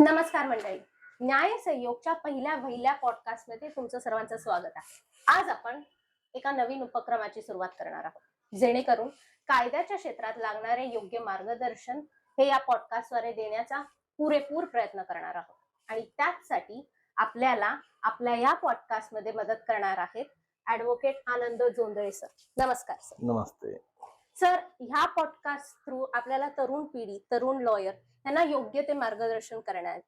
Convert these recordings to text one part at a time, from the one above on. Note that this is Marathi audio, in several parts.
नमस्कार मंडळी. न्याय संयोगच्या पहिल्या वहिल्या पॉडकास्टमध्ये तुमचं सर्वांचं स्वागत आहे. आज आपण एका नवीन उपक्रमाची सुरुवात करणार आहोत. जेणेकरून कायद्याच्या क्षेत्रात लागणारे योग्य मार्गदर्शन हे या पॉडकास्टद्वारे देण्याचा पुरेपूर प्रयत्न करणार आहोत. आणि त्याचसाठी आपल्याला आपल्या या पॉडकास्टमध्ये मदत करणार आहेत ऍडव्होकेट आनंद जोंधळे सर नमस्कार सर नमस्ते. सर ह्या पॉडकास्ट थ्रू आपल्याला तरुण पिढी तरुण लॉयर त्यांना योग्य ते मार्गदर्शन करण्यात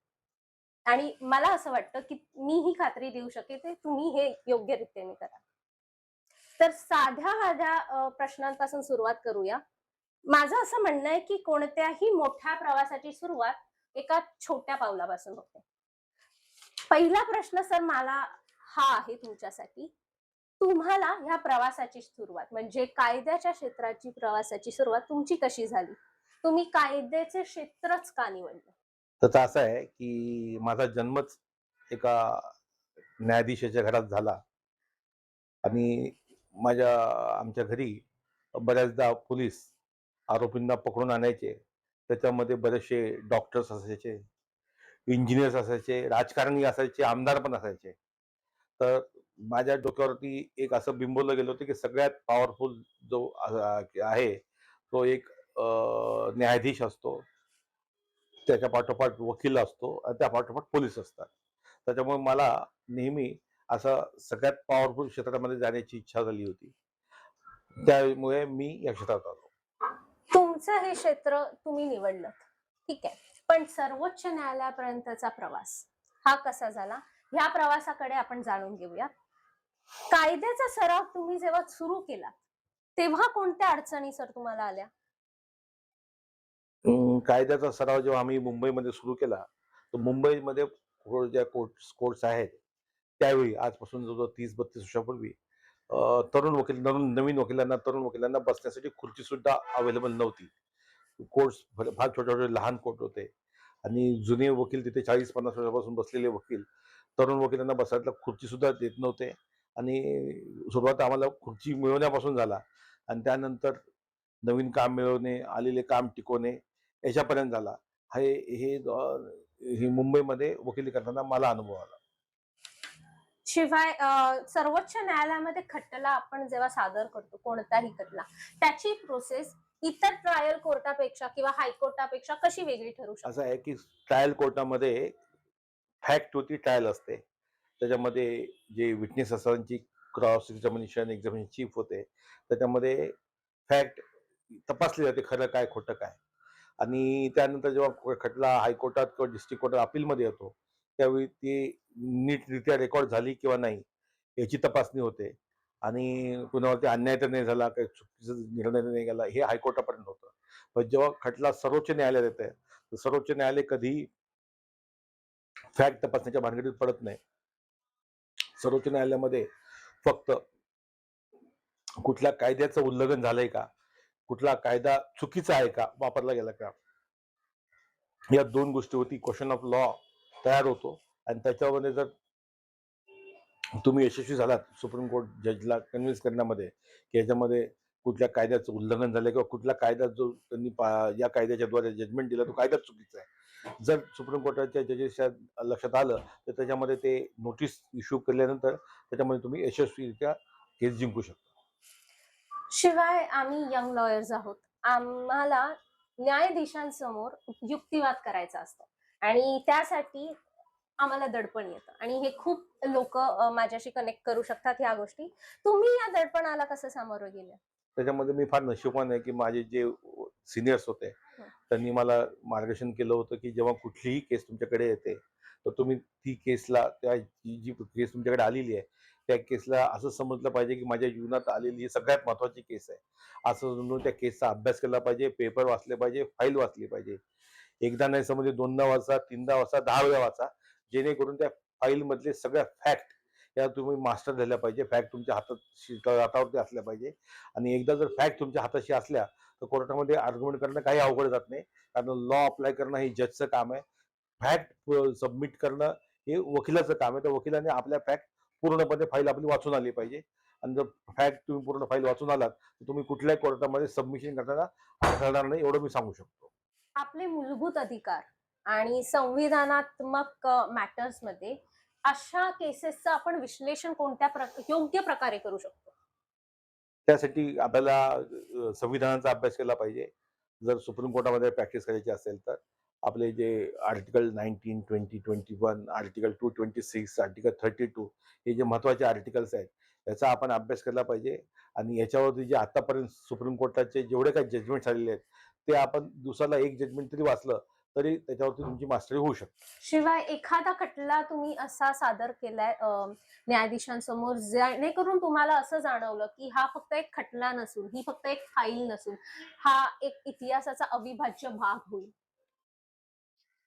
आणि मला असं वाटतं की मी ही खात्री देऊ शकेन ते तुम्ही हे योग्य रीतीने करा. तर साध्या साध्या प्रश्नांपासून सुरुवात करूया. माझं असं म्हणणं आहे की कोणत्याही मोठ्या प्रवासाची सुरुवात एका छोट्या पावलापासून होते. पहिला प्रश्न सर मला हा आहे तुमच्यासाठी. तुम्हाला ह्या प्रवासाची सुरुवात म्हणजे कायद्याच्या क्षेत्राची प्रवासाची सुरुवात तुमची कशी झाली? तुम्ही कायद्याचे क्षेत्रच का निवडलं? तर असं आहे की माझा जन्मच एका न्यायाधीशाच्या घरात झाला. आणि माझ्या आमच्या घरी बऱ्याचदा पोलीस आरोपींना पकडून आणायचे. त्याच्यामध्ये बरेचसे डॉक्टर्स असायचे इंजिनियर्स असायचे राजकारणी असायचे आमदार पण असायचे. तर माझ्या डोक्यावरती एक असं बिंबवलं गेलं होतं की सगळ्यात पॉवरफुल जो आहे तो एक न्यायाधीश असतो. त्याच्या पाठोपाठ वकील असतो आणि त्या पाठोपाठ पोलीस असतात. त्याच्यामुळे मला नेहमी असं सगळ्यात पॉवरफुल क्षेत्रामध्ये जाण्याची इच्छा झाली होती. त्यामुळे मी या क्षेत्रात आलो. तुमचं हे क्षेत्र तुम्ही निवडलं ठीक आहे. पण सर्वोच्च न्यायालयापर्यंतचा प्रवास हा कसा झाला? ह्या प्रवासाकडे आपण जाणून घेऊया. कायद्याचा सराव तुम्ही जेव्हा सुरू केला तेव्हा कोणत्या अडचणी सर तुम्हाला आल्या? कायद्याचा सराव जेव्हा आम्ही मुंबईमध्ये सुरू केला तर मुंबईमध्ये ज्या कोर्ट्स कोर्ट्स आहेत त्यावेळी आजपासून जवळजवळ तीस बत्तीस वर्षापूर्वी तरुण वकील नवीन नवीन वकिलांना तरुण वकिलांना बसण्यासाठी खुर्ची सुद्धा अवेलेबल नव्हती. कोर्ट्स फार फार छोटे छोटे लहान कोर्ट होते. आणि जुने वकील तिथे चाळीस पन्नास वर्षापासून बसलेले वकील तरुण वकिलांना बसायला खुर्ची सुद्धा देत नव्हते. आणि सुरुवात आम्हाला खुर्ची मिळवण्यापासून झाला. आणि त्यानंतर नवीन काम मिळवणे आलेले काम टिकवणे याच्यापर्यंत झाला. हे हे मुंबईमध्ये वकिली करताना मला अनुभव आला. शिवाय सर्वोच्च न्यायालयामध्ये खटला आपण जेव्हा सादर करतो कोणताही खटला त्याची प्रोसेस इतर ट्रायल कोर्टापेक्षा किंवा हायकोर्टापेक्षा कशी वेगळी ठरू शकते? असं आहे की ट्रायल कोर्टामध्ये फॅक्ट होती ट्रायल असते. त्याच्यामध्ये जे विटनेस असतानाची क्रॉस एक्झामिनेशन एक्झामिनेशन चीफ होते. त्याच्यामध्ये फॅक्ट तपासले जाते खरं काय खोटं काय. आणि त्यानंतर जेव्हा खटला हायकोर्टात किंवा डिस्ट्रिक्ट कोर्टात अपीलमध्ये येतो त्यावेळी ती नीटरित्या रेकॉर्ड झाली किंवा नाही याची तपासणी होते. आणि कुणावरती अन्याय तर नाही झाला काही चुकीचा निर्णय नाही गेला हे हायकोर्टापर्यंत होतं. पण जेव्हा खटला सर्वोच्च न्यायालयात येत आहे तर सर्वोच्च न्यायालय कधी फॅक्ट तपासण्याच्या भानगडीत पडत नाही. सर्वोच्च न्यायालयामध्ये फक्त कुठल्या कायद्याचं उल्लंघन झालंय का कुठला कायदा चुकीचा आहे का वापरला गेला का? या दोन गोष्टी होती क्वेश्चन ऑफ लॉ तयार होतो. आणि त्याच्यामध्ये जर तुम्ही यशस्वी झालात सुप्रीम कोर्ट जजला कन्व्हिन्स करण्यामध्ये की याच्यामध्ये कुठल्या कायद्याचं उल्लंघन झालं किंवा कुठला कायदा जो त्यांनी पा- या कायद्याच्या द्वारे जजमेंट दिला तो कायदाच चुकीचा आहे. जर सुप्रीम कोर्टाच्या जजेसच्या लक्षात आलं तर त्याच्यामध्ये ते नोटीस इश्यू केल्यानंतर त्याच्यामध्ये तुम्ही यशस्वीरित्या केस जिंकू शकता. शिवाय आम्ही यंग लॉयर्स आहोत. आम्हाला न्यायाधीशांसमोर युक्तिवाद करायचा असतो. आणि त्यासाठी आम्हाला दडपण येतं. आणि हे खूप लोक माझ्याशी कनेक्ट करू शकतात ह्या गोष्टी. तुम्ही या दडपणाला कसं सामोरं गेले? त्याच्यामध्ये मी फार नशिबान आहे की माझे जे सिनियर्स होते. त्यांनी मला मार्गदर्शन केलं होतं की जेव्हा कुठलीही केस तुमच्याकडे येते तर तुम्ही ती केसला त्या जी जी केस तुमच्याकडे आलेली आहे त्या केसला असं समजलं पाहिजे की माझ्या जीवनात आलेली ही सगळ्यात महत्वाची केस आहे. असं समजून त्या केसचा अभ्यास केला पाहिजे पेपर वाचले पाहिजे फाईल वाचली पाहिजे. एकदा नाही समजले दोनदा वाचा तीनदा वाचा दहा वेळा वाचा. जेणेकरून त्या फाईलमधले सगळ्या फॅक्ट या तुम्ही मास्टर झाल्या पाहिजे. फॅक्ट तुमच्या हातात हातावरती असल्या पाहिजे. आणि एकदा जर फॅक्ट तुमच्या हाताशी असल्या तर कोर्टामध्ये आर्ग्युमेंट करणं काही अवघड जात नाही. कारण लॉ अप्लाय करणं हे जजचं काम आहे. फॅक्ट सबमिट करणं हे वकिलाचं काम आहे. तर वकिलाने आपल्या फॅक्ट पूर्णपणे फाईल आपली वाचून आली पाहिजे. आणि जर फॅक्ट तुम्ही पूर्ण फाईल वाचून आलात तर तुम्ही कुठल्याही कोर्टामध्ये सबमिशन करताना अडथळणार नाही एवढं मी सांगू शकतो. आपले मूलभूत अधिकार आणि संविधानात्मक मॅटर्समध्ये अशा केसेसचं आपण विश्लेषण कोणत्या योग्य प्रकारे करू शकतो? त्यासाठी आपल्याला संविधानाचा अभ्यास केला पाहिजे. जर सुप्रीम कोर्टामध्ये प्रॅक्टिस करायची असेल तर. आपले जे article nineteen twenty twenty one article two twenty six article thirty two हे जे महत्त्वाचे आर्टिकल्स आहेत याचा आपण अभ्यास केला पाहिजे. आणि याच्यावरती जे आतापर्यंत सुप्रीम कोर्टाचे जेवढे काही जजमेंट झालेले आहेत ते आपण दिवसाला एक जजमेंट तरी वाचलं तरी त्याच्यावरती तुमची मास्टरी होऊ शकते. शिवाय एखादा खटला तुम्ही असा सादर केलाय न्यायाधीशांसमोर जेणेकरून तुम्हाला असं जाणवलं की हा फक्त एक खटला नसून ही फक्त एक फाईल नसून हा एक इतिहासाचा अविभाज्य भाग होईल.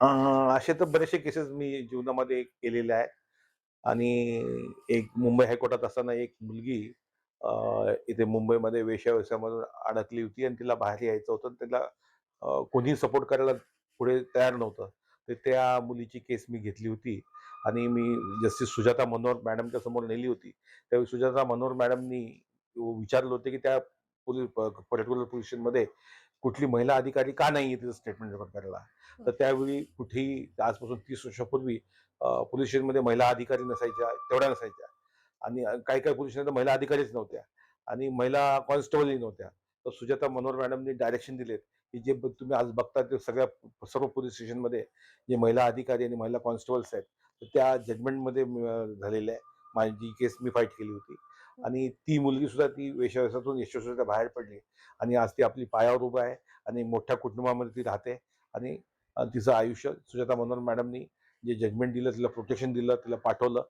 असे तर बरेचसे केसेस मी जीवनामध्ये केलेले आहेत. आणि एक मुंबई हायकोर्टात असताना एक मुलगी इथे मुंबईमध्ये वेश्याव्यवसायामधून अडकली होती आणि तिला बाहेर यायचं होतं आणि तिला अं, कोणीही सपोर्ट करायला पुढे तयार नव्हतं. तर त्या मुलीची केस मी घेतली होती. आणि मी जस्टिस सुजाता मनोहर मॅडमच्या समोर नेली होती. त्यावेळी सुजाता मनोहर मॅडमनी विचारलं होते की त्या पोलीस पर्टिक्युलर पोझिशनमध्ये कुठली महिला अधिकारी का नाही तिचं स्टेटमेंट रेकॉर्ड करायला? तर त्यावेळी कुठेही आजपासून तीस वर्षापूर्वी पोलीस स्टेशनमध्ये महिला अधिकारी नसायच्या तेवढ्या नसायच्या. आणि काही काही पोलीस स्टेशनमध्ये महिला अधिकारीच नव्हत्या. आणि महिला कॉन्स्टेबलही नव्हत्या. तर सुजाता मनोहर मॅडमनी डायरेक्शन दिलेत की जे तुम्ही आज बघता ते सगळ्या सर्व पोलीस स्टेशनमध्ये जे महिला अधिकारी आणि महिला कॉन्स्टेबल्स आहेत तर त्या जजमेंटमध्ये झालेल्या आहे. माझी केस मी फाईट केली होती. आणि ती मुलगी सुद्धा ती वेशव्यासातून यशस्वीच्या बाहेर पडली आणि आज ती आपली पायावर उभं आहे आणि मोठ्या कुटुंबामध्ये ती राहते आणि तिचं आयुष्य सुजाता मनोहर मॅडमनी जे जजमेंट दिलं तिला प्रोटेक्शन दिलं तिला पाठवलं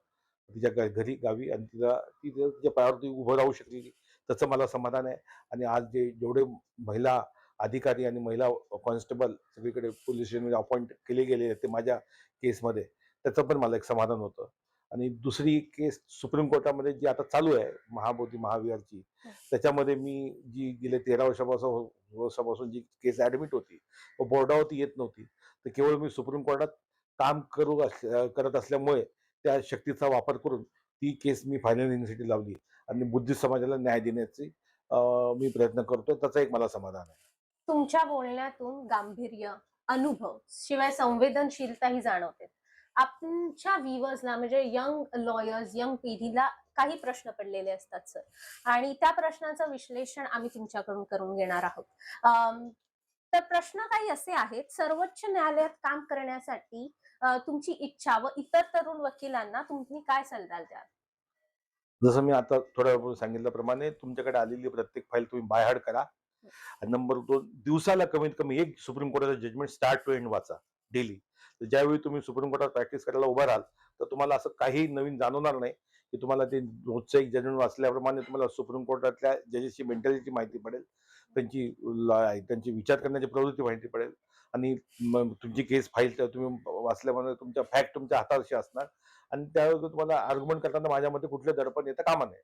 तिच्या घरी गावी आणि तिला ती तिच्या पायावर पायावरती उभं राहू शकली त्याचं मला समाधान आहे. आणि आज जे जेवढे महिला अधिकारी आणि महिला कॉन्स्टेबल सगळीकडे पोलीस स्टेशनमध्ये अपॉइंट केले गेले ते माझ्या केसमध्ये त्याचं पण मला एक समाधान होतं. आणि दुसरी केस सुप्रीम कोर्टामध्ये जी आता चालू आहे महाबोधी महाविहारची त्याच्यामध्ये मी जी गेले तेरा वर्षापासून वर्षापासून जी केस ऍडमिट होती व बोर्डावरती येत नव्हती. तर केवळ मी सुप्रीम कोर्टात काम करू करत असल्यामुळे त्या शक्तीचा वापर करून ती केस मी फायनल येण्यासाठी लावली आणि बुद्धिस्ट समाजाला न्याय देण्याची मी प्रयत्न करतोय. त्याचं एक मला समाधान आहे. तुमच्या बोलण्यातून गांभीर्य अनुभव शिवाय संवेदनशीलताही जाणवते. आमच्या व्ह्युअर्सला म्हणजे यंग लॉयर्स यंग पिढीला काही प्रश्न पडलेले असतात सर आणि त्या प्रश्नाचं विश्लेषण आम्ही तुमच्याकडून करून घेणार आहोत. तर प्रश्न काही असे आहेत. सर्वोच्च न्यायालयात काम करण्यासाठी तुमची इच्छा व इतर तरुण वकिलांना तुम्ही काय सल्ला द्याल? जसं मी आता थोड्या सांगितल्याप्रमाणे तुमच्याकडे आलेली प्रत्येक फाईल तुम्ही बायहाड करा. नंबर दोन दिवसाला कमीत कमी एक सुप्रीम कोर्टाचं जजमेंट स्टार्ट टू एंड वाचा डेली तर ज्यावेळी तुम्ही सुप्रीम कोर्टात प्रॅक्टिस करायला उभा राहाल तर तुम्हाला असं काही नवीन जाणवणार नाही की तुम्हाला ते रोजचं एक जजमेंट वाचल्याप्रमाणे तुम्हाला सुप्रीम कोर्टातल्या जजेसची मेंटॅलिटी माहिती पडेल त्यांची त्यांची विचार करण्याची प्रवृत्ती माहिती पडेल आणि तुमची केस फाईल तुम्ही वाचल्यामुळे तुमच्या फॅक्ट तुमच्या हाताशी असणार आणि त्यावेळी तुम्हाला आर्ग्युमेंट करताना माझ्या मते कुठले दडपण येतं कामा नये.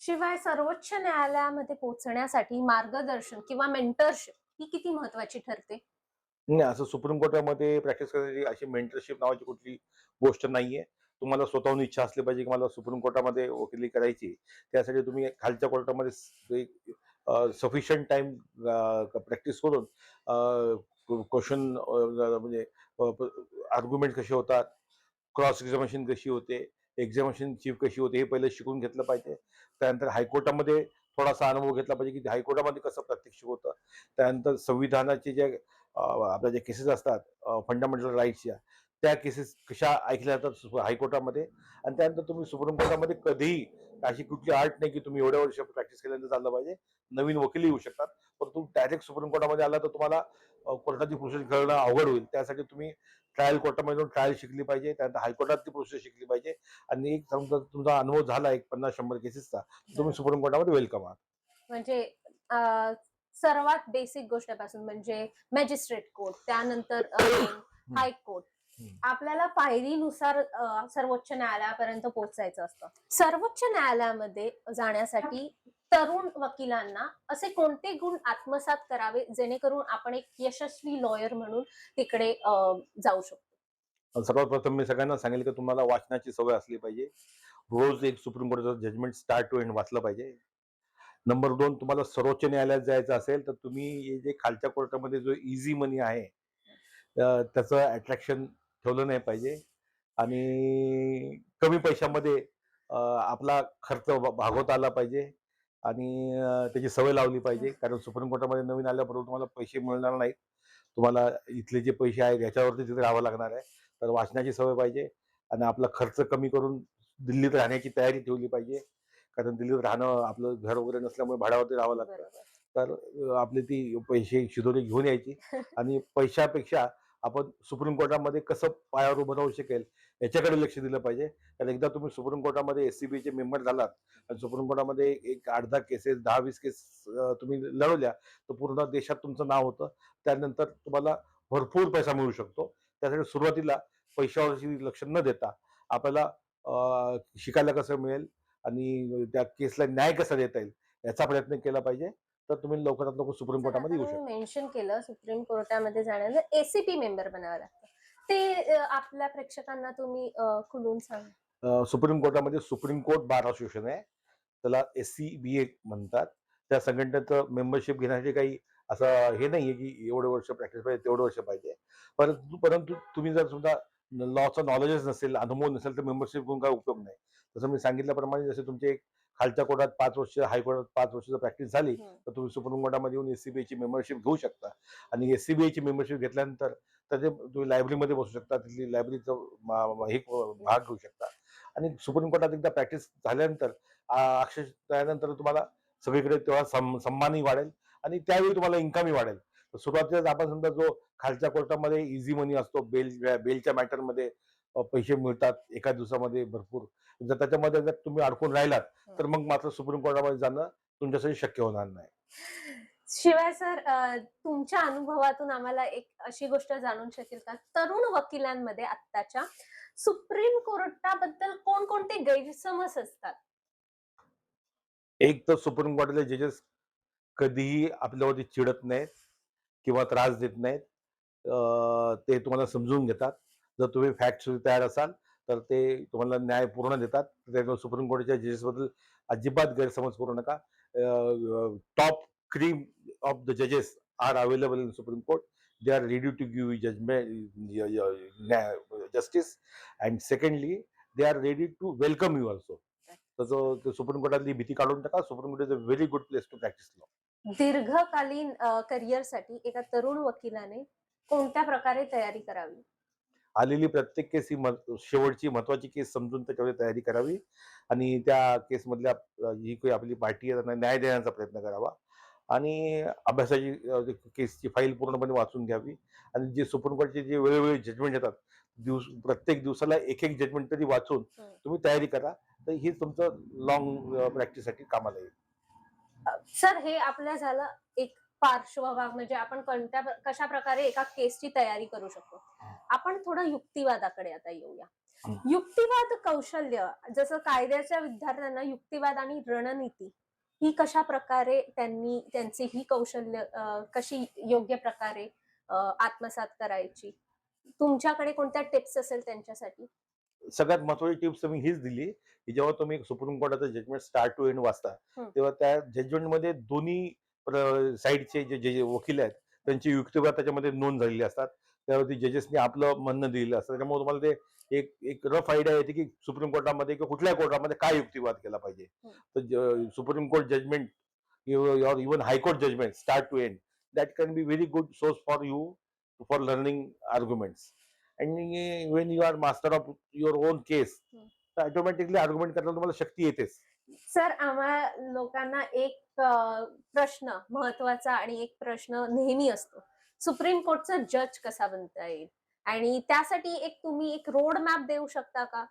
शिवाय सर्वोच्च न्यायालयामध्ये पोहोचण्यासाठी मार्गदर्शन किंवा मेंटरशिप ही किती महत्वाची ठरते? नाही असं सुप्रीम कोर्टामध्ये प्रॅक्टिस करण्याची अशी मेंटरशिप नावाची कुठली गोष्ट नाहीये. तुम्हाला स्वतःहून इच्छा असली पाहिजे की मला सुप्रीम कोर्टामध्ये वकिली करायची त्यासाठी तुम्ही खालच्या कोर्टामध्ये सफिशियंट टाइम प्रॅक्टिस करून क्वेश्चन म्हणजे आर्ग्युमेंट कसे होतात क्रॉस एक्झामिनेशन कशी होते एक्झामिनेशन चीफ कशी होते हे पहिले शिकून घेतलं पाहिजे. त्यानंतर हायकोर्टामध्ये थोडासा अनुभव घेतला पाहिजे की हायकोर्टामध्ये कसं प्रात्यक्षिक होतं. त्यानंतर संविधानाचे जे आपल्या ज्या केसेस असतात फंडामेंटल राईट्सच्या त्या केसेस कशा ऐकल्या जातात हायकोर्टामध्ये? आणि त्यानंतर तुम्ही सुप्रीम कोर्टामध्ये कधीही अशी कुठली आर्ट नाही की तुम्ही एवढ्या वर्ष प्रॅक्टिस केल्यानंतर चाललं पाहिजे. नवीन वकील येऊ शकतात. परंतु डायरेक्ट सुप्रीम कोर्टामध्ये आला तर तुम्हाला कोर्टाची प्रोसेस घडणं अवघड होईल. त्यासाठी तुम्ही ट्रायल कोर्टामध्ये जाऊन ट्रायल शिकली पाहिजे. त्यानंतर हायकोर्टात ती प्रोसेस शिकली पाहिजे. आणि एक समजा तुमचा अनुभव झाला एक पन्नास शंभर केसेसचा तुम्ही सुप्रीम कोर्टामध्ये वेलकम आहात. म्हणजे सर्वात बेसिक गोष्टीपासून म्हणजे मॅजिस्ट्रेट कोर्ट त्यानंतर हायकोर्ट. आपल्याला पायरीनुसार सर्वोच्च न्यायालयापर्यंत पोहोचायचं असतं. सर्वोच्च न्यायालयामध्ये जाण्यासाठी तरुण वकिलांना असे कोणते गुण आत्मसात करावे जेणेकरून आपण एक यशस्वी लॉयर म्हणून तिकडे जाऊ शकतो? सर्वात प्रथम मी सगळ्यांना सांगेल की तुम्हाला वाचनाची सवय असली पाहिजे. रोज एक सुप्रीम कोर्टाचं जजमेंट स्टार्ट टू एंड वाचलं पाहिजे. नंबर दोन तुम्हाला सर्वोच्च न्यायालयात जायचं असेल तर तुम्ही हे जे खालच्या कोर्टामध्ये जो इझी मनी आहे त्याचं अट्रॅक्शन ठेवलं नाही पाहिजे. आणि कमी पैशामध्ये आपला खर्च भागवता आला पाहिजे आणि त्याची सवय लावली पाहिजे. कारण सुप्रीम कोर्टामध्ये नवीन आल्याबरोबर तुम्हाला पैसे मिळणार नाहीत. तुम्हाला इथले जे पैसे आहेत याच्यावरती तिथे राहावं लागणार आहे. तर वाचनाची सवय पाहिजे आणि आपला खर्च कमी करून दिल्लीत राहण्याची तयारी ठेवली पाहिजे. कारण दिल्लीत राहणं आपलं घर वगैरे नसल्यामुळे भाड्यावरती राहावं लागतं. तर आपली ती पैसे शिदोरी घेऊन यायची आणि पैशापेक्षा आपण सुप्रीम कोर्टामध्ये कसं पायावर उभं राहू शकेल याच्याकडे लक्ष दिलं पाहिजे. कारण एकदा तुम्ही सुप्रीम कोर्टामध्ये एस सी बीचे मेंबर झालात आणि सुप्रीम कोर्टामध्ये एक- आठ दहा केसेस दहा वीस केस तुम्ही लढवल्या तर पूर्ण देशात तुमचं नाव होतं. त्यानंतर तुम्हाला भरपूर पैसा मिळू शकतो. त्यासाठी सुरुवातीला पैशावरची लक्ष न देता आपल्याला शिकायला कसं मिळेल? आणि त्या केसला न्याय कसा देता येईल याचा प्रयत्न केला पाहिजे. तर तुम्ही लवकरात लवकर सुप्रीम कोर्टामध्ये येऊ शकता. मेन्शन केलं सुप्रीम कोर्टामध्ये जाण्याचं एसीपी मेंबर बनावं लागतं. ते आपल्या प्रेक्षकांना तुम्ही खुलून सांगा. सुप्रीम कोर्टामध्ये सुप्रीम कोर्ट बार असोसिएशन आहे. त्याला एस सी बी ए म्हणतात. त्या संघटनेचं मेंबरशिप घेण्यासाठी काही असं हे नाहीये की एवढे वर्ष प्रॅक्टिस पाहिजे तेवढे वर्ष पाहिजे. परंतु परंतु तुम्ही जर सुद्धा लॉचं नॉलेजच नसेल अनुभव नसेल तर मेंबरशिप घेऊन काय उपयोग नाही. जसं मी सांगितल्याप्रमाणे जसे तुमचे एक खालच्या कोर्टात पाच वर्ष हायकोर्टात पाच वर्षाची प्रॅक्टिस झाली. तर तुम्ही सुप्रीम कोर्टामध्ये येऊन एससीबीआयची मेंबरशिप घेऊ शकता. आणि एससीबीआयची मेंबरशिप घेतल्यानंतर त्याचे तुम्ही लायब्ररीमध्ये बसू शकता तिथली लायब्ररीचं हे भाग घेऊ शकता. आणि सुप्रीम कोर्टात एकदा प्रॅक्टिस झाल्यानंतर अक्षर त्यानंतर तुम्हाला सगळीकडे तेव्हा सन्मानही वाढेल आणि त्यावेळी तुम्हाला इन्कमही वाढेल. सुरुवातीलाच आपण समजा जो खालच्या कोर्टामध्ये इझी मनी असतो बेल बेलच्या मॅटरमध्ये पैसे मिळतात एका दिवसामध्ये भरपूर. जर त्याच्यामध्ये जर तुम्ही अडकून राहिलात तर मग मात्र सुप्रीम कोर्टामध्ये जाणं तुमच्यासाठी शक्य होणार नाही. शिवाय सर तुमच्या अनुभवातून आम्हाला एक अशी गोष्ट जाणून शकेल का? तरुण वकिलांमध्ये आत्ताच्या सुप्रीम कोर्टाबद्दल कोणकोणते गैरसमज असतात? एक तर सुप्रीम कोर्टातले जजेस कधीही आपल्यावरती चिडत नाहीत. किंवा त्रास देत नाहीत. ते तुम्हाला समजून घेतात. जर तुम्ही फॅक्ट तयार असाल तर ते तुम्हाला न्याय पूर्ण देतात. त्यामुळे सुप्रीम कोर्टाच्या जजेस बद्दल अजिबात गैरसमज करू नका. टॉप क्रीम ऑफ द जजेस are available in supreme court they are ready to give you judgement justice and secondly they are ready to welcome you also तसं ते सुप्रीम कोर्टातली भीती काढून टाका. Supreme court is a very good place to practise law दीर्घकालीन करिअरसाठी एका तरुण वकिलाने कोणत्या प्रकारे तयारी करावी? आलेली प्रत्येक केस ही शेवटची महत्वाची केस समजून त्याच्यावर तयारी करावी आणि त्या केसमधल्या जी काही आपली पार्टी आहे त्यांना न्याय देण्याचा प्रयत्न करावा आणि अभ्यासाची केसची फाईल पूर्णपणे वाचून घ्यावी आणि जे सुप्रीम कोर्टचे जे वेगवेगळे जजमेंट येतात दिवस प्रत्येक दिवसाला एक एक जजमेंट तरी वाचून. तुम्ही तयारी करा तर ही तुमचं लॉंग प्रॅक्टिससाठी कामाला येईल. सर हे आपल्या झालं एक पार्श्वभाग म्हणजे आपण कोणत्या कशा प्रकारे एका केसची तयारी करू शकतो? आपण थोडं युक्तिवादाकडे आता येऊया. युक्तिवाद कौशल्य जसं कायद्याच्या विद्यार्थ्यांना युक्तिवाद आणि रणनीती ही कशा प्रकारे त्यांनी त्यांची ही कौशल्य कशी योग्य प्रकारे आत्मसात करायची? तुमच्याकडे कोणत्या टिप्स असेल त्यांच्यासाठी? सगळ्यात महत्वाची टिप्स मी हीच दिली की जेव्हा तुम्ही सुप्रीम कोर्टाचं जजमेंट स्टार्ट टू एंड वाचता. तेव्हा त्या जजमेंटमध्ये दोन्ही साईडचे जे जे वकील आहेत त्यांची युक्तिवाद त्याच्यामध्ये नोंद झालेली असतात. त्यावरती जजेसनी आपलं म्हणणं दिलेलं असतं. त्याच्यामुळे तुम्हाला ते एक एक रफ आयडिया येते की सुप्रीम कोर्टामध्ये किंवा कुठल्या कोर्टामध्ये काय युक्तिवाद केला पाहिजे. तर supreme court judgment or even high court judgment start to end. That can be very good source for you for when you are master of your own case Hmm. तर ऑटोमॅटिकली आर्ग्युमेंट करायला तुम्हाला शक्ती येतेच. सर आम्हा लोकांना एक प्रश्न महत्त्वाचा आणि एक प्रश्न नेहमी असतो. सुप्रीम कोर्टचा जज कसा बनता येईल? आणि त्यासाठी एक तुम्ही एक रोड मॅप देऊ शकता का?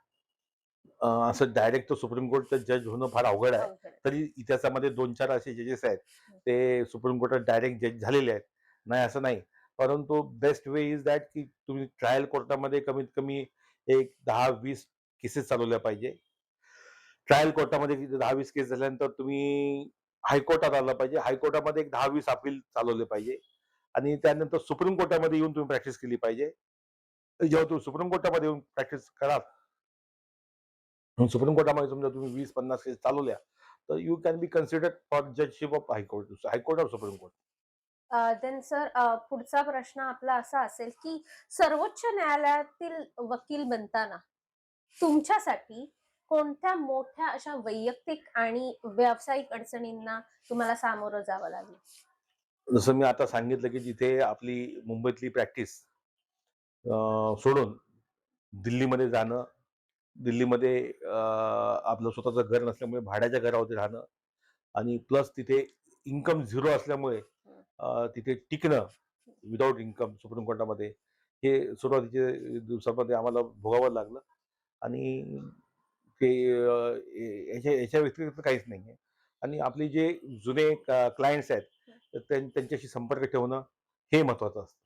असं डायरेक्ट तो सुप्रीम कोर्टचं जज होणं फार अवघड आहे. तरी इतिहासामध्ये दोन चार असे जजेस आहेत. ते सुप्रीम कोर्टात डायरेक्ट जज झालेले आहेत. नाही असं नाही. परंतु बेस्ट वे इज दॅट की तुम्ही ट्रायल कोर्टामध्ये कमीत कमी एक दहा वीस केसेस चालवल्या पाहिजे. ट्रायल कोर्टामध्ये दहा वीस केस झाल्यानंतर तुम्ही हायकोर्टात आलं पाहिजे. हायकोर्टामध्ये एक दहा वीस अपील चालवले पाहिजे. आणि त्यानंतर सुप्रीम कोर्टामध्ये येऊन तुम्ही प्रॅक्टिस केली पाहिजे. जेव्हा तुम्ही सुप्रीम कोर्टामध्ये येऊन प्रॅक्टिस कराल सुप्रीम कोर्टामध्ये समजा तुम्ही वीस पन्नास केस चालवल्या तर you can be considered for judgeship of high court high court of supreme court then sir पुढचा प्रश्न आपला असा असेल की सर्वोच्च न्यायालयातील वकील बनताना तुमच्यासाठी कोणत्या मोठ्या अशा वैयक्तिक आणि व्यावसायिक अडचणींना तुम्हाला सामोरं जावं लागलं? जसं मी आता सांगितलं की जिथे आपली मुंबईतली प्रॅक्टिस सोडून दिल्लीमध्ये जाणं दिल्लीमध्ये आपलं स्वतःचं घर नसल्यामुळे भाड्याच्या घरावरती राहणं आणि प्लस तिथे इन्कम झिरो असल्यामुळे तिथे टिकणं विदाऊट इन्कम सुप्रीम कोर्टामध्ये हे सुरुवातीचे दिवसामध्ये आम्हाला भोगावं लागलं. आणि ते याच्या याच्या व्यतिरिक्त काहीच नाही आहे आणि आपले जे जुने क्लायंट्स आहेत त्यांच्याशी संपर्क ठेवणं हे महत्वाचं असतं.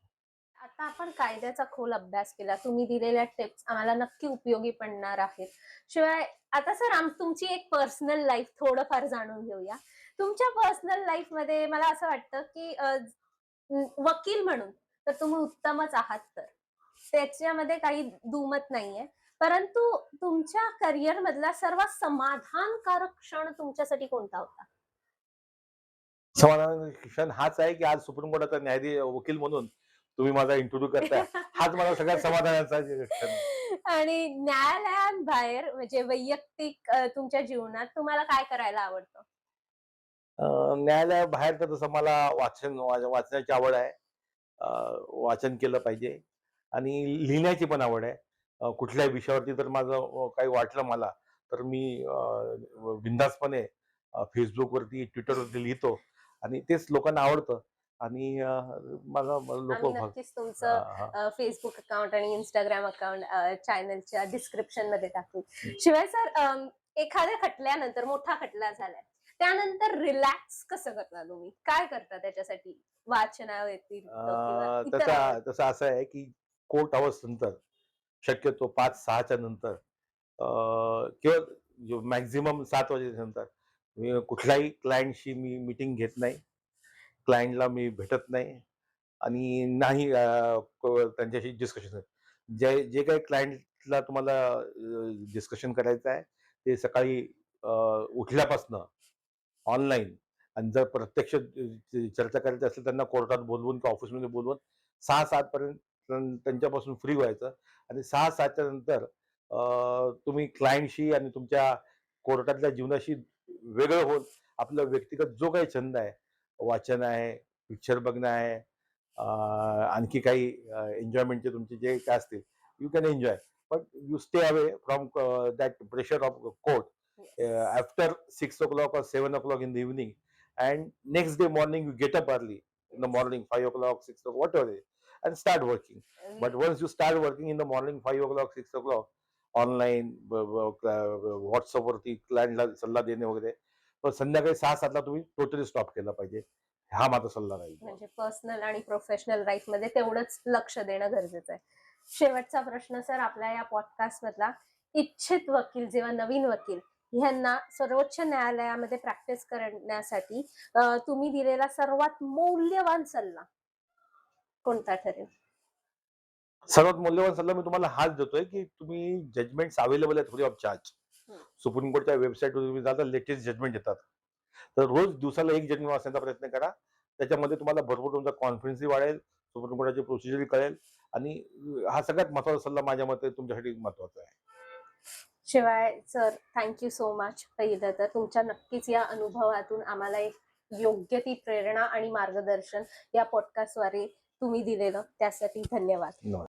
आता आपण कायद्याचा खोल अभ्यास केला. तुम्ही दिलेल्या टिप्स आम्हाला नक्की उपयोगी पडणार आहेत. शिवाय आता सर आम तुमची एक पर्सनल लाईफ थोडंफार जाणून घेऊया. तुमच्या पर्सनल लाईफमध्ये मला असं वाटतं की वकील म्हणून तर तुम्ही उत्तमच आहात तर. त्याच्यामध्ये काही दुमत नाहीये. परंतु तुमच्या करिअर मधला सर्वात समाधानकारक क्षण तुमच्यासाठी कोणता होता? समाधान क्षण हाच आहे की आज सुप्रीम कोर्टाचा न्यायाधीश वकील म्हणून तुम्ही माझा इंटरव्ह्यू करताय. हाच मला सगळ्यात समाधानाचा. आणि न्यायालयांबाहेर म्हणजे वैयक्तिक तुमच्या जीवनात तुम्हाला काय करायला आवडतं? न्यायालयाबाहेर तर तसं मला वाचन वाचण्याची आवड आहे. वाचन केलं पाहिजे आणि लिहिण्याची पण आवड आहे. कुठल्याही विषयावरती तर माझं काही वाटलं मला तर मी अं, फेसबुकवरती ट्विटरवरती लिहितो आणि तेच लोकांना आवडतं आणि माझा लोक नक्कीच तुमचं फेसबुक अकाउंट आणि इंस्टाग्राम अकाउंट चॅनलच्या डिस्क्रिप्शनमध्ये टाकू शिवाय सर एखाद्या खटल्यानंतर मोठा खटला झालाय. त्यानंतर रिलॅक्स कसं करता तुम्ही? काय करता त्याच्यासाठी? वाचना व्यतिरिक्त तसा असं आहे की कोर्ट आवर्स नंतर शक्यतो पाच सहाच्या नंतर किंवा मॅक्झिमम सात वाजेच्या नंतर मी कुठल्याही क्लायंटशी मी मीटिंग घेत नाही. क्लायंटला मी भेटत नाही. आणि नाही त्यांच्याशी डिस्कशन जे जे काही क्लायंटला तुम्हाला डिस्कशन करायचं आहे ते सकाळी उठल्यापासनं ऑनलाईन आणि जर प्रत्यक्ष चर्चा करायची असेल त्यांना कोर्टात बोलवून किंवा ऑफिसमध्ये बोलवून सहा सातपर्यंत त्यांच्यापासून फ्री व्हायचं. आणि सहा सातच्या नंतर तुम्ही क्लायंटशी आणि तुमच्या कोर्टातल्या जीवनाशी वेगळं होऊन आपला व्यक्तिगत जो काही छंद आहे वाचन आहे पिक्चर बघणं आहे आणखी काही एन्जॉयमेंटचे तुमचे जे काय असतील you can enjoy but you stay away from that pressure of court after six o'clock or seven o'clock in the evening, and next day morning you get up early in the morning, five o'clock, six o'clock, whatever it is, and start working. But once you start working in the morning, five o'clock, six o'clock, online, WhatsApp वरती क्लायंटला सल्ला देणे वगैरे पण संध्याकाळी सहा सातला तुम्ही टोटली स्टॉप केला पाहिजे हा माझा सल्ला राहील म्हणजे पर्सनल आणि प्रोफेशनल लाईफमध्ये तेवढंच लक्ष देणं गरजेचं आहे शेवटचा प्रश्न सर आपल्या या पॉडकास्ट मधला इच्छित वकील जेव्हा नवीन वकील ह्यांना सर्वोच्च न्यायालयामध्ये प्रॅक्टिस करण्यासाठी तुम्ही दिलेला सर्वात मौल्यवान सल्ला कोणता ठरेल? सर्वात मौल्यवान सल्ला मी तुम्हाला हाच देतोय की तुम्ही जजमेंट अवेलेबल आहेत फ्री ऑफ चार्ज. सुप्रीम कोर्टच्या वेबसाईटवर तुम्ही जाता लेटेस्ट जजमेंट येतात तर रोज दिवसाला एक जजमेंट वाचण्याचा प्रयत्न करा. त्याच्यामध्ये तुम्हाला भरपूर तुमचा कॉन्फिडन्सही वाढेल सुप्रीम कोर्टाची प्रोसिजरही कळेल आणि हा सगळ्यात महत्त्वाचा सल्ला माझ्या मते तुमच्यासाठी महत्त्वाचा आहे. शिवाय सर थँक्यू सो मच पहिलं. तर तुमच्या नक्कीच या अनुभवातून आम्हाला एक योग्य ती प्रेरणा आणि मार्गदर्शन या पॉडकास्टद्वारे तुम्ही दिलेलं. त्यासाठी धन्यवाद.